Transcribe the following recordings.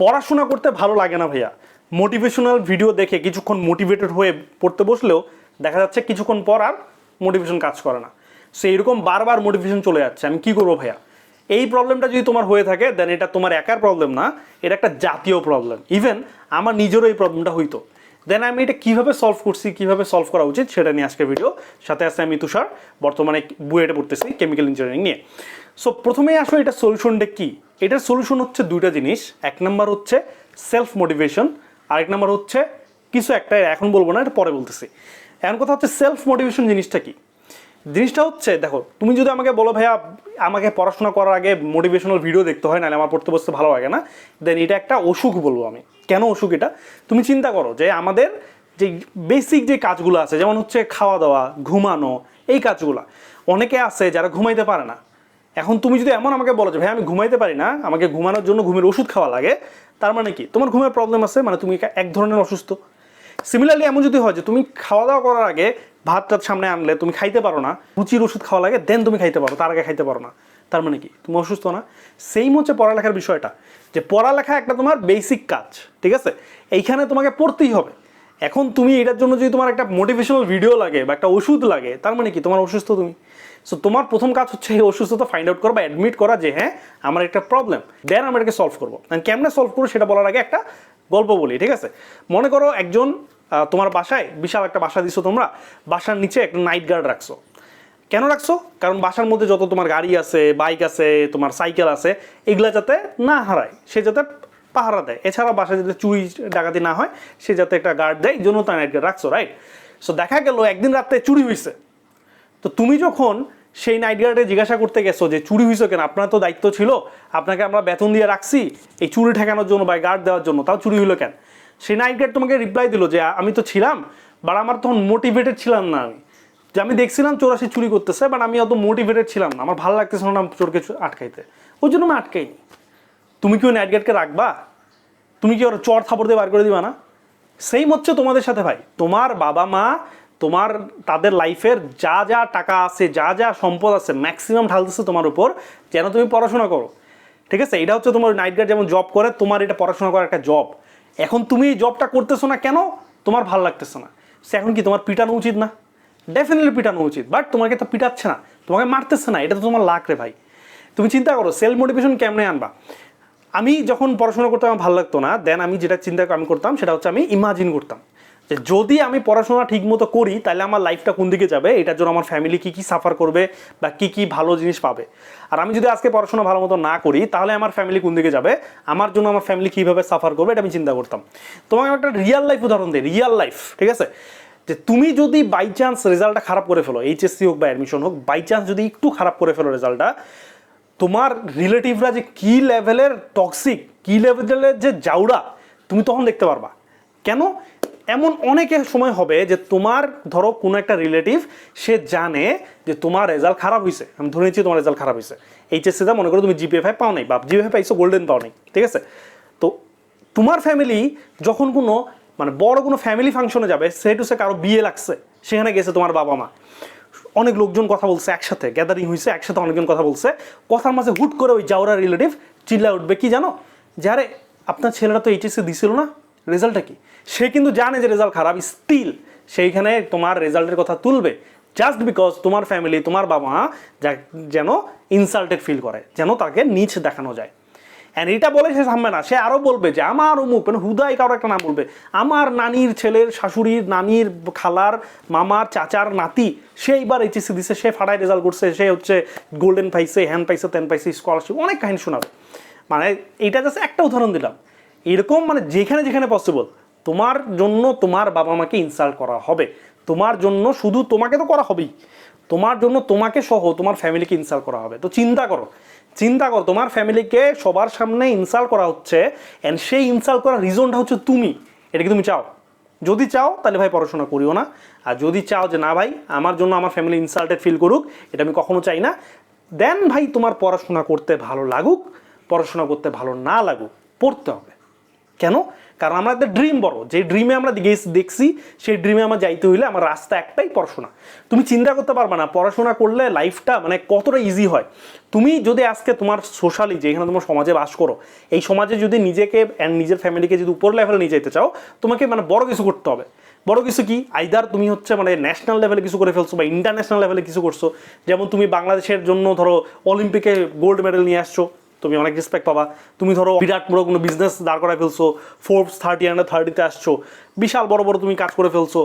পড়াশোনা করতে ভালো লাগে না ভাইয়া। মোটিভেশনাল ভিডিও দেখে কিছুক্ষণ মোটিভেটেড হয়ে পড়তে বসলেও দেখা যাচ্ছে কিছুক্ষণ পর আর মোটিভেশন কাজ করে না। সো এইরকম বারবার মোটিভেশন চলে যাচ্ছে। আমি কি করব ভাইয়া? এই প্রবলেমটা যদি তোমার হয়ে থাকে দেন এটা তোমার একার প্রবলেম না, এটা একটা জাতীয় প্রবলেম ইভেন আমার নিজেরও এই প্রবলেমটা হইতো। দেন আমি এটা কীভাবে সলভ করছি, কীভাবে সলভ করা উচিত সেটা নিয়ে আজকের ভিডিও সাথে আছে আমি তুষার, বর্তমানে বুয়েটে পড়তেছি কেমিক্যাল ইঞ্জিনিয়ারিং নিয়ে। সো প্রথমেই আসো এটা সলিউশনটা কি? এটার সলিউশন হচ্ছে দুইটা জিনিস। এক নাম্বার হচ্ছে সেলফ মোটিভেশন আরেক নাম্বার হচ্ছে কিছু একটা, এখন বলব না, এটা পরে বলতেছি। এখন কথা হচ্ছে সেলফ মোটিভেশন জিনিসটা কি? জিনিসটা হচ্ছে, দেখো, তুমি যদি আমাকে বলো, ভাইয়া, আমাকে পড়াশোনা করার আগে মোটিভেশনাল ভিডিও দেখতে হয়, নাহলে আমার পড়তে বসতে ভালো লাগে না। দেন এটা একটা অসুখ বলব আমি। কেন অসুখ এটা? তুমি চিন্তা করো যে আমাদের যে বেসিক যে কাজগুলো আছে, যেমন হচ্ছে খাওয়া দাওয়া ঘুমানো, এই কাজগুলো, অনেকে আছে যারা ঘুমাইতে পারে না। এখন তুমি যদি এমন আমাকে বলো যে, ভাই, আমি ঘুমাইতে পারি না, আমাকে ঘুমানোর জন্য ঘুমের ওষুধ খাওয়া লাগে, তার মানে কি? তোমার ঘুমের প্রবলেম আছে মানে তুমি এক ধরনের অসুস্থ। সিমিলারলি এমন যদি হয় যে, তুমি খাওয়া দাওয়া করার আগে ভাত টাত সামনে আনলে তুমি খাইতে পারো না, রুচির ওষুধ খাওয়া লাগে দেন তুমি খাইতে পারো, তার আগে খাইতে পারো না। তার মানে কি? তুমি অসুস্থ না। সেম হচ্ছে পড়ালেখার বিষয়টা। যে, পড়ালেখা একটা তোমার বেসিক কাজ, ঠিক আছে? এইখানে তোমাকে পড়তেই হবে। এখন তুমি এটার জন্য যদি তোমার একটা মোটিভেশনাল ভিডিও লাগে বা একটা ওষুধ লাগে, তার মানে কি? তোমার অসুস্থ তুমি। সো তোমার প্রথম কাজ হচ্ছে এই অসুস্থতা ফাইন্ড আউট করা বা অ্যাডমিট করা যে হ্যাঁ আমার একটা প্রবলেম দেন আমরা এটাকে সলভ করব কেমনে সলভ করব সেটা বলার আগে একটা গল্প বলি, ঠিক আছে? মনে করো একজন তোমার বাসায় বিশাল একটা বাসা দিছো তোমরা, বাসার নিচে একটা নাইট গার্ড রাখছো। কেন রাখছো? কারণ বাসার মধ্যে যত তোমার গাড়ি আছে বাইক আছে, তোমার সাইকেল আছে, এগুলা যাতে না হারায়, সে যাতে পাহারা দেয়। এছাড়া বাসায় যাতে চুরি, ডাকাতি না হয়, সে যাতে একটা গার্ড দেয়, এই জন্য তার নাইট গার্ড রাখছো রাইট সো দেখা গেল একদিন রাত্রে চুরি হয়েছে তো তুমি যখন সেই নাইট গার্ডে জিজ্ঞাসা করতে গেছো যে চুরি হয়েছে কেন? আপনার তো দায়িত্ব ছিল। আপনাকে আমরা বেতন দিয়ে রাখছি, এই চুরি ঠেকানোর জন্য বা গার্ড দেওয়ার জন্য, তাও চুরি হলো কেন? সেই নাইট গার্ড তোমাকে রিপ্লাই দিল যে আমি তো ছিলাম বাট আমার তখন মোটিভেটেড ছিলাম না আমি। যে আমি দেখছিলাম চোরাশি চুরি করতেছে বাট আমি অত মোটিভেটেড ছিলাম না। আমার ভালো লাগতেছিল না চোরকে আটকাইতে। ওই জন্য আমি আটকাইনি। তুমি কি ওই নাইট গার্ডকে রাখবা? তুমি কি ওর চর থাপড় দিয়ে বার করে দিবা না? সেম হচ্ছে তোমাদের সাথে ভাই। তোমার বাবা মা তোমার, তাদের লাইফের যা যা টাকা আছে, যা যা সম্পদ আছে ম্যাক্সিমাম ঢালতেছে তোমার উপর, যেন তুমি পড়াশোনা করো। ঠিক আছে? এটা হচ্ছে তোমার নাইট গার্ড যেমন জব করে, তোমার এটা পড়াশোনা করার একটা জব এখন তুমি এই জবটা করতেছো না কেন? তোমার ভালো লাগতেছে না। সে এখন কি তোমার পিটানো উচিত না? ডেফিনেটলি পিটানো উচিত বাট তোমাকে তো পিটাচ্ছে না। তোমাকে মারতেছে না, এটা তো তোমার লাখ রে ভাই। তুমি চিন্তা করো সেলফ মোটিভেশন কেমনে আনবা? আমি যখন পড়াশোনা করতে আমার ভালো লাগতো না। দেন আমি যেটা চিন্তা আমি করতাম, সেটা হচ্ছে আমি ইমাজিন করতাম। যে যদি আমি পড়াশোনা ঠিক মতো করি, তাহলে আমার লাইফটা কোন দিকে যাবে? এটার জন্য আমার ফ্যামিলি কী কী সাফার করবে বা কী কী ভালো জিনিস পাবে? আর আমি যদি আজকে পড়াশোনা ভালো মতো না করি, তাহলে আমার ফ্যামিলি কোন দিকে যাবে? আমার জন্য আমার ফ্যামিলি কীভাবে সাফার করবে, এটা আমি চিন্তা করতাম। তোমাকে একটা রিয়েল লাইফ উদাহরণ দিই রিয়েল লাইফ ঠিক আছে? যে তুমি যদি বাই চান্স রেজাল্টটা খারাপ করে ফেলো এইচএসসি হোক বা অ্যাডমিশন হোক বাই চান্স যদি একটু খারাপ করে ফেলো রেজাল্টটা, তোমার রিলেটিভরা যে কি লেভেলের টক্সিক কি লেভেলের যে জাউরা, তুমি তখন দেখতে পারবা। কেন? এমন অনেকের সময় হবে যে তোমার, ধরো, কোনো একটা রিলেটিভ সে জানে যে তোমার রেজাল্ট খারাপ হয়েছে আমি ধরে নিচ্ছি তোমার রেজাল্ট খারাপ হয়েছে এইচএসসিতে মনে করো তুমি জিপিএ ফাইভ পাও নাই, বা জিপিএ পাইছো গোল্ডেন পাও নাই, ঠিক আছে? তো তোমার ফ্যামিলি যখন কোনো মানে বড় কোনো ফ্যামিলি ফাংশনে যাবে, সে টু সে কারও বিয়ে লাগছে, সেখানে গেছে তোমার বাবা মা। অনেক লোকজন কথা বলছে একসাথে গ্যাদারিং হয়েছে একসাথে অনেকজন কথা বলছে। কথার মাঝে হুট করে ওই যাওয়ার রিলেটিভ চিল্লা উঠবে, কি জানো? যারে আপনার ছেলেরা তো এইচএসসি দিছিল না? রেজাল্টটা কি? সে কিন্তু জানে যে রেজাল্ট খারাপ স্টিল সেইখানে তোমার রেজাল্টের কথা তুলবে জাস্ট বিকজ তোমার ফ্যামিলি তোমার বাবা মা যেন ইনসাল্টেড ফিল করে, যেন তাকে নিচ দেখানো যায়। অ্যান্ড এটা বলে সে থামবে না। সে আরও বলবে যে, আমার অমুক মানে হুদাই কারও একটা নাম বলবে। আমার নানির ছেলের শাশুড়ির নানির খালার মামার চাচার নাতি, সে এইবার এইচএসসি দিছে, সে ফাটায় রেজাল্ট করছে, সে হচ্ছে গোল্ডেন পাইছে হ্যান পাইছে তেন পাইছে স্কলারশিপ অনেক কাহিনী শোনাবে। মানে এইটা জাস্ট একটা উদাহরণ দিলাম। এরকম মানে যেখানে যেখানে পসিবল তোমার জন্য তোমার বাবা মাকে ইনসাল্ট করা হবে। তোমার জন্য শুধু তোমাকে তো করা হবেই। তোমার জন্য তোমাকে সহ তোমার ফ্যামিলিকে ইনসাল্ট করা হবে। তো চিন্তা করো চিন্তা করো, তোমার ফ্যামিলিকে সবার সামনে ইনসাল্ট করা হচ্ছে অ্যান্ড সেই ইনসাল্ট করার রিজনটা হচ্ছে তুমি। এটা কি তুমি চাও? যদি চাও, তাহলে ভাই পড়াশোনা করিও না। আর যদি চাও যে না ভাই, আমার জন্য আমার ফ্যামিলি ইনসাল্টেড ফিল করুক, এটা আমি কখনো চাই না। দেন ভাই তোমার পড়াশোনা করতে ভালো লাগুক, পড়াশোনা করতে ভালো না লাগুক, পড়তে হবে। কেন? কারণ আমাদের ড্রিম বড়। যে ড্রিমে আমরা দেখছি সেই ড্রিমে আমার যাইতে হইলে আমার রাস্তা একটাই পড়াশোনা। তুমি চিন্তা করতে পারবে না, পড়াশোনা করলে লাইফটা মানে কতটা ইজি হয়। তুমি যদি আজকে তোমার সোশ্যালি যেখানে তোমার সমাজে বাস করো, এই সমাজে যদি নিজেকে অ্যান্ড নিজের ফ্যামিলিকে যদি উপর লেভেলে নিয়ে যেতে চাও, তোমাকে মানে বড় কিছু করতে হবে। বড় কিছু কি? আইদার তুমি হচ্ছে মানে ন্যাশনাল লেভেলে কিছু করে ফেলছো বা ইন্টারন্যাশনাল লেভেলে কিছু করছ। যেমন তুমি বাংলাদেশের জন্য ধরো অলিম্পিকে গোল্ড মেডেল নিয়ে আসছো। তুমি অনেক রেসপেক্ট পাবা। তুমি ধরো বিরাট বড় কোনো বিজনেস দাঁড় করায় ফেলছো ফোর্বস থার্টি আন্ডার থার্টিতে আসছো, বিশাল বড় বড় তুমি কাজ করে ফেলছো,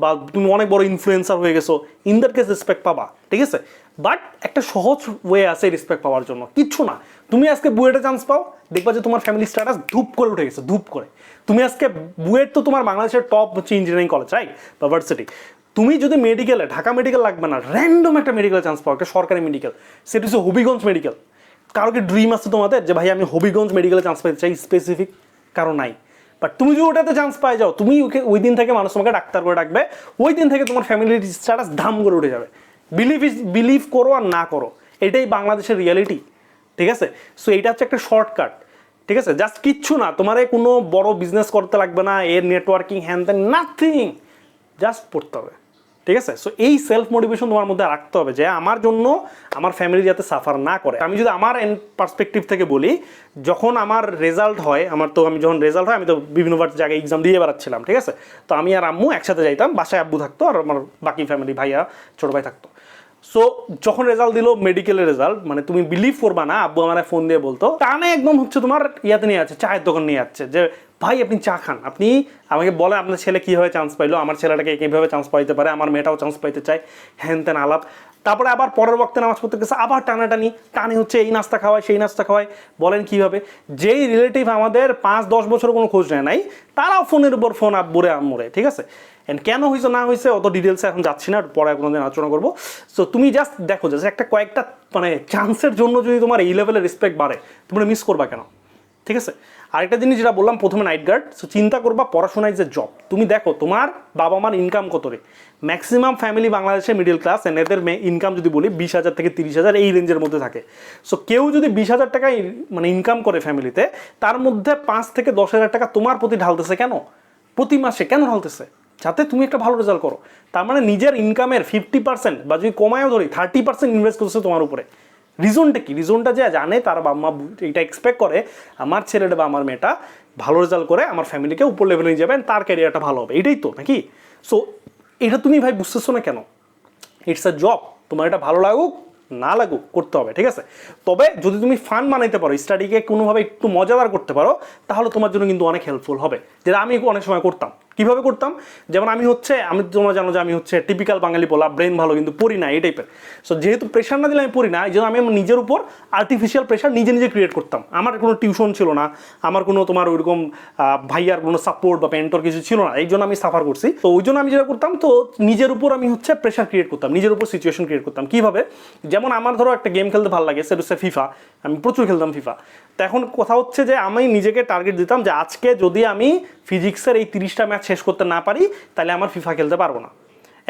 বা তুমি অনেক বড় ইনফ্লুয়েন্সার হয়ে গেছো ইন দ্যাট কেস রেসপেক্ট পাবা, ঠিক আছে? বাট একটা সহজ ওয়ে আছে রেসপেক্ট পাওয়ার জন্য, কিচ্ছু না। তুমি আজকে বুয়েটে চান্স পাও, দেখবা যে তোমার ফ্যামিলি স্ট্যাটাস ধূপ করে উঠে গেছে, ধূপ করে। তুমি আজকে বুয়েট তো তোমার বাংলাদেশের টপ হচ্ছে ইঞ্জিনিয়ারিং কলেজ রাইট বা ভার্সিটি তুমি যদি মেডিকেলে ঢাকা মেডিকেল লাগবে না র্যান্ডম একটা মেডিকেল চান্স পাও, একটা সরকারি মেডিকেল সেটা হচ্ছে হবিগঞ্জ মেডিকেল কারও কি ড্রিম আছে তোমাদের যে, ভাই, আমি হবিগঞ্জ মেডিকেলে চান্স পেতে চাই স্পেসিফিক কারও নাই। বাট তুমি যদি ওটাতে চান্স পাই যাও, তুমি ওকে ওই দিন থেকে মানুষ তোমাকে ডাক্তার করে ডাকবে, ওই দিন থেকে তোমার ফ্যামিলির স্ট্যাটাস ধাম করে উঠে যাবে। বিলিভ ইজ বিলিভ করো আর না করো, এটাই বাংলাদেশের রিয়ালিটি ঠিক আছে? সো এইটা হচ্ছে একটা শর্টকাট ঠিক আছে? জাস্ট কিচ্ছু না, তোমার কোনো বড় বিজনেস করতে লাগবে না, এর নেটওয়ার্কিং হ্যান ত্যান নাথিং জাস্ট পড়তে হবে। ঠিক আছে? সো এই সেলফ মোটিভেশন তোমার মধ্যে রাখতে হবে যে আমার জন্য আমার ফ্যামিলি যাতে সাফার না করে। আমি যদি আমার পার্সপেক্টিভ থেকে বলি, যখন আমার রেজাল্ট হয়, আমার তো আমি যখন রেজাল্ট হয়, আমি তো বিভিন্ন বার জায়গায় এক্সাম দিয়ে বেড়াচ্ছিলাম, ঠিক আছে? তো আমি আর আম্মু একসাথে যাইতাম, বাসায় আব্বু থাকতো আর আমার বাকি ফ্যামিলি ভাইয়া, ছোটো ভাই থাকতো। সো যখন রেজাল্ট দিল মেডিকেলের রেজাল্ট মানে তুমি বিলিভ করবা না, আব্বু আমার ফোন দিয়ে বলতো টানে একদম হচ্ছে তোমার ইয়াতে নিয়ে যাচ্ছে, চায়ের দোকান নিয়ে যাচ্ছে, যে, ভাই, আপনি চা খান, আপনি আমাকে বলে আপনার ছেলে কীভাবে চান্স পাইলো, আমার ছেলেটাকে কীভাবে চান্স পাইতে পারে, আমার মেয়েটাও চান্স পাইতে চায়। হ্যান ত্যান আলাপ। তারপরে আবার পরের বক্তে নামাজ পড়তে গেছে, আবার টানাটানি। টানে হচ্ছে, এই নাস্তা খাওয়ায়, সেই নাস্তা খাওয়ায়। বলেন কীভাবে? যেই রিলেটিভ আমাদের পাঁচ, দশ বছর কোনো খোঁজ নেয় নাই, তারাও ফোনের উপর ফোন আব্বুরে আম্মুরে ঠিক আছে? এন্ড কেন হয়েছে না হয়েছে অত ডিটেলসে এখন যাচ্ছি না, পরে কোনো দিন আলোচনা করব। সো তুমি জাস্ট দেখো যে একটা কয়েকটা মানে চান্সের জন্য যদি তোমার এই লেভেলের রেসপেক্ট বাড়ে, তোমরা মিস করবা কেন? ঠিক আছে? আরেকটা জিনিস যেটা বললাম, প্রথমে নাইট গার্ড সো চিন্তা করবা পড়াশোনায় যে জব তুমি দেখো, তোমার বাবা মার ইনকাম কত রে? ম্যাক্সিমাম ফ্যামিলি বাংলাদেশে মিডিল ক্লাস এন্ড এদের ইনকাম যদি বলি, বিশ হাজার থেকে তিরিশ হাজার এই রেঞ্জের মধ্যে থাকে। সো কেউ যদি বিশ হাজার টাকা মানে ইনকাম করে ফ্যামিলিতে তার মধ্যে পাঁচ থেকে দশ হাজার টাকা তোমার প্রতি ঢালতেছে কেন? প্রতি মাসে কেন ঢালতেছে? যাতে তুমি একটা ভালো রেজাল্ট করো। তার মানে নিজের ইনকামের ফিফটি পার্সেন্ট বা যদি কমায়ও ধরি থার্টি পার্সেন্ট ইনভেস্ট করছে তোমার উপরে। রিজনটা কি? রিজনটা যে জানে, তার বাবা মা এটা এক্সপেক্ট করে, আমার ছেলেটা বা আমার মেয়েটা ভালো রেজাল্ট করে, আমার ফ্যামিলিকে উপর লেভেলে নিয়ে যাবেন তার ক্যারিয়ারটা ভালো হবে। এটাই তো, নাকি? সো এটা তুমি ভাই বুঝতেছো না কেন? ইটস আ জব তোমার এটা ভালো লাগুক, না লাগুক, করতে হবে, ঠিক আছে? তবে যদি তুমি ফান বানাইতে পারো স্টাডিকে কোনোভাবে একটু মজাদার করতে পারো, তাহলে তোমার জন্য কিন্তু অনেক হেল্পফুল হবে। যেটা আমি অনেক সময় করতাম। কীভাবে করতাম? যেমন আমি হচ্ছে, আমি তোমরা জানো যে আমি হচ্ছে টিপিক্যাল বাঙালি বলা ব্রেন ভালো কিন্তু পড়ি না, এই টাইপের সো যেহেতু প্রেশার না দিলে আমি পড়ি না, এই জন্য আমি নিজের উপর আর্টিফিশিয়াল প্রেশার নিজে নিজে ক্রিয়েট করতাম। আমার কোনো টিউশন ছিল না, আমার কোনো তোমার ওইরকম ভাইয়ার কোনো সাপোর্ট বা পেন্টর কিছু ছিল না, এই জন্য আমি সাফার করছি। তো ওই জন্য আমি যেটা করতাম, তো নিজের উপর আমি হচ্ছে প্রেশার ক্রিয়েট করতাম, নিজের উপর সিচুয়েশন ক্রিয়েট করতাম। কীভাবে? যেমন আমার ধরো একটা গেম খেলতে ভালো লাগে, সেটা হচ্ছে ফিফা আমি প্রচুর খেলতাম ফিফা তো এখন কথা হচ্ছে যে আমি নিজেকে টার্গেট দিতাম যে আজকে যদি আমি ফিজিক্সের এই তিরিশটা ম্যাচ শেষ করতে না পারি, তাহলে আমার ফিফা খেলতে পারব না।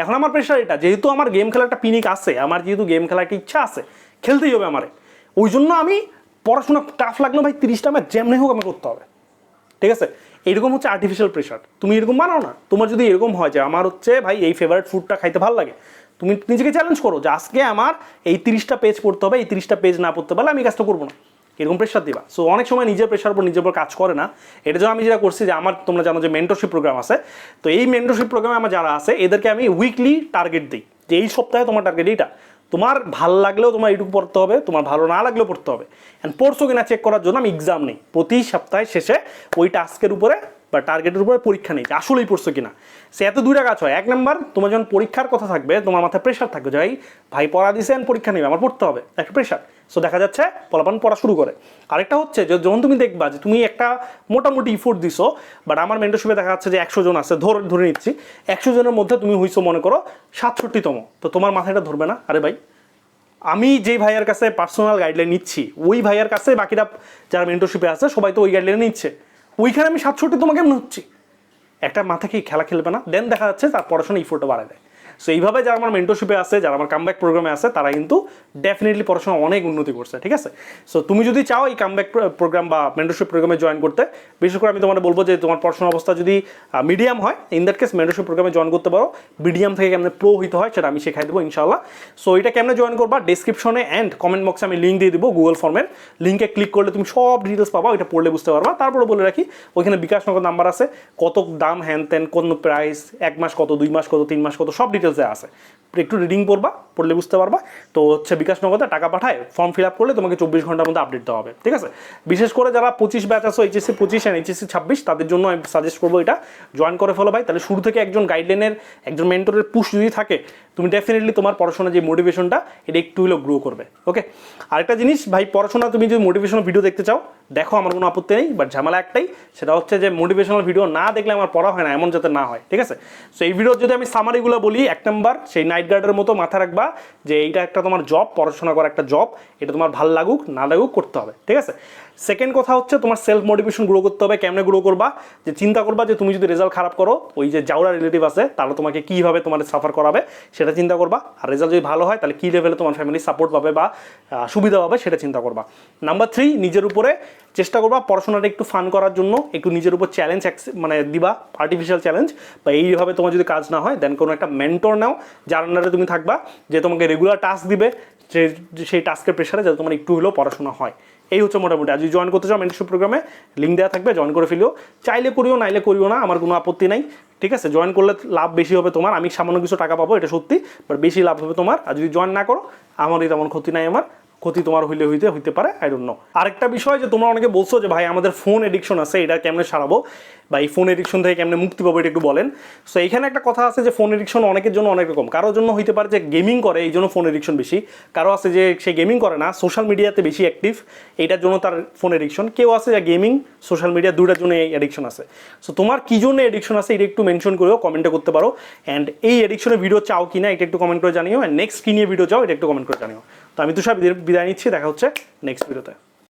এখন আমার প্রেশার এটা, যেহেতু আমার গেম খেলার একটা পিনিক আছে, আমার যেহেতু গেম খেলার একটা ইচ্ছা আছে, খেলতেই হবে আমার। ওই জন্য আমি পড়াশোনা টাফ লাগল ভাই তিরিশটা ম্যাচ যেমনি হোক আমি করতে হবে। ঠিক আছে? এরকম হচ্ছে আর্টিফিশিয়াল প্রেশার তুমি এরকম বানাও না। তোমার যদি এরকম হয় যে আমার হচ্ছে ভাই এই ফেভারিট ফুডটা খাইতে ভালো লাগে, তুমি নিজেকে চ্যালেঞ্জ করো যে আজকে আমার এই তিরিশটা পেজ পড়তে হবে, এই তিরিশটা পেজ না পড়তে পারলে আমি কাজটা করব না। এরকম প্রেশার দিবা? সো অনেক সময় নিজের প্রেশার উপর নিজের উপর কাজ করে না। এটা জন্য আমি যেটা করছি যে, আমার তোমরা জানো যে মেন্টরশিপ প্রোগ্রাম আছে। তো এই মেন্টরশিপ প্রোগ্রামে আমার যারা আছে, এদেরকে আমি উইকলি টার্গেট দিই। যে, এই সপ্তাহে তোমার টার্গেট এইটা। তোমার ভালো লাগলেও তোমার এইটুকু পড়তে হবে, তোমার ভালো না লাগলেও পড়তে হবে। অ্যান্ড পড়ছো কিনা চেক করার জন্য আমি এক্সাম নেই। প্রতি সপ্তাহে শেষে ওই টাস্কের উপরে বা টার্গেটের উপরে পরীক্ষা নেই যে আসলেই পড়ছো কিনা। সে এত দুইটা কাজ হয়। এক নাম্বার তোমার যখন পরীক্ষার কথা থাকবে, তোমার মাথায় প্রেশার থাকবে যে, ভাই পড়া দিছেন পরীক্ষা নেবে, আমার পড়তে হবে। একটা প্রেশার সো দেখা যাচ্ছে পলাপান পড়া শুরু করে। আরেকটা হচ্ছে যে, যখন তুমি দেখবা যে, তুমি একটা মোটামুটি ইফোর্ট দিছো বাট আমার মেন্টরশিপে দেখা যাচ্ছে যে, একশো জন আছে, ধরে ধরে নিচ্ছি, একশো জনের মধ্যে তুমি হইছো, মনে করো, সাতষট্টিতম। তো তোমার মাথাটা ধরবে না? আরে ভাই, আমি যেই ভাইয়ার কাছে পার্সোনাল গাইডলাইন নিচ্ছি, ওই ভাইয়ার কাছে বাকিরা যারা মেন্টরশিপে আছে, সবাই তো ওই গাইডলাইন নিচ্ছে। ওইখানে আমি সাতষট্টি তোমাকে হচ্ছি একটা মাথা কি খেলা খেলবে না? দেন দেখা যাচ্ছে তার পড়াশোনা ইফোর্টও বাড়ায় দেয়। সো এইভাবে যারা আমার মেন্টরশিপে আছে, যারা আমার কামব্যাক প্রোগ্রামে আছে, তারা কিন্তু ডেফিনেটলি পড়াশোনা অনেক উন্নতি করছে, ঠিক আছে? সো তুমি যদি চাও এই কামব্যাক প্রোগ্রাম বা মেন্টরশিপ প্রোগ্রামে জয়েন করতে, বিশেষ করে আমি তোমার বলব যে তোমার পড়াশোনা অবস্থা যদি মিডিয়াম হয় ইন দ্যাট কেস মেন্টরশিপ প্রোগ্রামে জয়েন করতে পারো। মিডিয়াম থেকে কেমন প্রো হইতে হয় সেটা আমি শেখাই দেবো ইনশাল্লাহ সো এটা কেমনে জয়েন করবা? ডিসক্রিপশনে অ্যান্ড কমেন্ট বক্সে আমি লিঙ্ক দিয়ে দিব গুগল ফর্মের লিঙ্কে ক্লিক করলে তুমি সব ডিটেলস পাবা, ওইটা পড়লে বুঝতে পারবা। তারপরে বলে রাখি, ওইখানে বিকাশ নগর নাম্বার আছে। কত দাম হ্যান ত্যান কোন প্রাইস এক মাস কত, দুই মাস কত, তিন মাস কত, সব ডিটেলসে আছে। একটু রিডিং পড়বা, পড়লে বুঝতে পারবা। তো হচ্ছে বিকাশ নগদে টাকা পাঠায় ফর্ম ফিল আপ করলে তোমাকে চব্বিশ ঘণ্টার মধ্যে আপডেট দেওয়া হবে, ঠিক আছে? বিশেষ করে যারা পঁচিশ ব্যাচ আছো এইচএসসি পঁচিশ অ্যান্ড এইচএসসি ছাব্বিশ, তাদের জন্য আমি সাজেস্ট করব এটা। জয়েন করে ফেলো ভাই, তাহলে শুরু থেকে একজন গাইডলাইনের একজন মেন্টরের পুশ যদি থাকে, তুমি ডেফিনেটলি তোমার পড়াশোনার যে মোটিভেশনটা এটা একটু হলেও গ্রো করবে ওকে আরেকটা জিনিস, ভাই, পড়াশোনা, তুমি যদি মোটিভেশনাল ভিডিও দেখতে চাও, দেখো আমার কোনো আপত্তি নেই বাট ঝামেলা একটাই, সেটা হচ্ছে যে মোটিভেশনাল ভিডিও না দেখলে আমার পড়া হয় না, এমন যাতে না হয়, ঠিক আছে? সো এই ভিডিওর যদি আমি সামারিগুলো বলি এক নাম্বার, সেই নাইট গার্ডের মতো মাথা রাখবা যে এইটা একটা তোমার জব পড়াশোনা করা একটা জব এটা তোমার ভালো লাগুক, না লাগুক, করতে হবে, ঠিক আছে? সেকেন্ড কথা হচ্ছে তোমার সেলফ মোটিভেশন গ্রো করতে হবে, কেমনে গ্রো করবা? যে চিন্তা করবা যে তুমি যদি রেজাল্ট খারাপ করো, ওই যে জাউরা রিলেটিভ আছে তাহলে তোমাকে কীভাবে তোমার সাফার করাবে, সেটা চিন্তা করবা। আর রেজাল্ট যদি ভালো হয়, তাহলে কী লেভেলে তোমার ফ্যামিলি সাপোর্ট পাবে বা সুবিধা পাবে, সেটা চিন্তা করবা। নাম্বার থ্রি নিজের উপরে চেষ্টা করবা পড়াশোনাটা একটু ফান করার জন্য, একটু নিজের উপর চ্যালেঞ্জ মানে দিবা আর্টিফিশিয়াল চ্যালেঞ্জ বা এইভাবে তোমার যদি কাজ না হয় দেন কোনো একটা মেন্টর নাও, যার আন্ডারে তুমি থাকবা, যে তোমাকে রেগুলার টাস্ক দিবে, যে সেই টাস্কের প্রেশারে যাতে তোমার একটু হলেও পড়াশোনা হয়। এই হচ্ছে মোটামুটি। আজ জয়েন করতে চাও মেন্টরশিপ প্রোগ্রামে লিঙ্ক দেওয়া থাকবে জয়েন করে ফেলিও। চাইলে করিও, নাইলে করিও না, আমার কোনো আপত্তি নাই। ঠিক আছে? জয়েন করলে লাভ বেশি হবে তোমার। আমি সামান্য কিছু টাকা পাবো, এটা সত্যি বাট বেশি লাভ হবে তোমার। আর যদি জয়েন না করো, আমারই তেমন ক্ষতি নাই আমার। ক্ষতি তোমার হইলে হইতে হইতে পারে আই ডোন্ট নো আরেকটা বিষয় যে তোমরা অনেকে বলছো যে, ভাই, আমাদের ফোন এডিকশন আছে, এটা কেমনে সারাবো? বা এই ফোন এডিকশন থেকে কেমনে মুক্তি পাবো এটা একটু বলেন। সো এখানে একটা কথা আছে যে ফোন এডিকশন অনেকের জন্য অনেক রকম। কারোর জন্য হইতে পারে যে গেমিং করে, এই জন্য ফোন এডিকশন বেশি। কারও আছে যে সে গেমিং করে না সোশ্যাল মিডিয়াতে বেশি অ্যাক্টিভ এটার জন্য তার ফোন এডিকশন কেউ আছে যে গেমিং সোশ্যাল মিডিয়া দুইটার জন্য এই এডিকশন আছে। সো তোমার কি জন্য এডিকশন আছে এটা একটু মেনশন করেও কমেন্টে করতে পারো। অ্যান্ড এই এডিকশনের ভিডিও চাও কি না এটা একটু কমেন্ট করে জানিও। অ্যান্ড নেক্সট কি নিয়ে ভিডিও চাও এটা একটু কমেন্ট করে জানিও। তো আমি তুষার বিদায় নিচ্ছি, দেখা হচ্ছে নেক্সট ভিডিওতে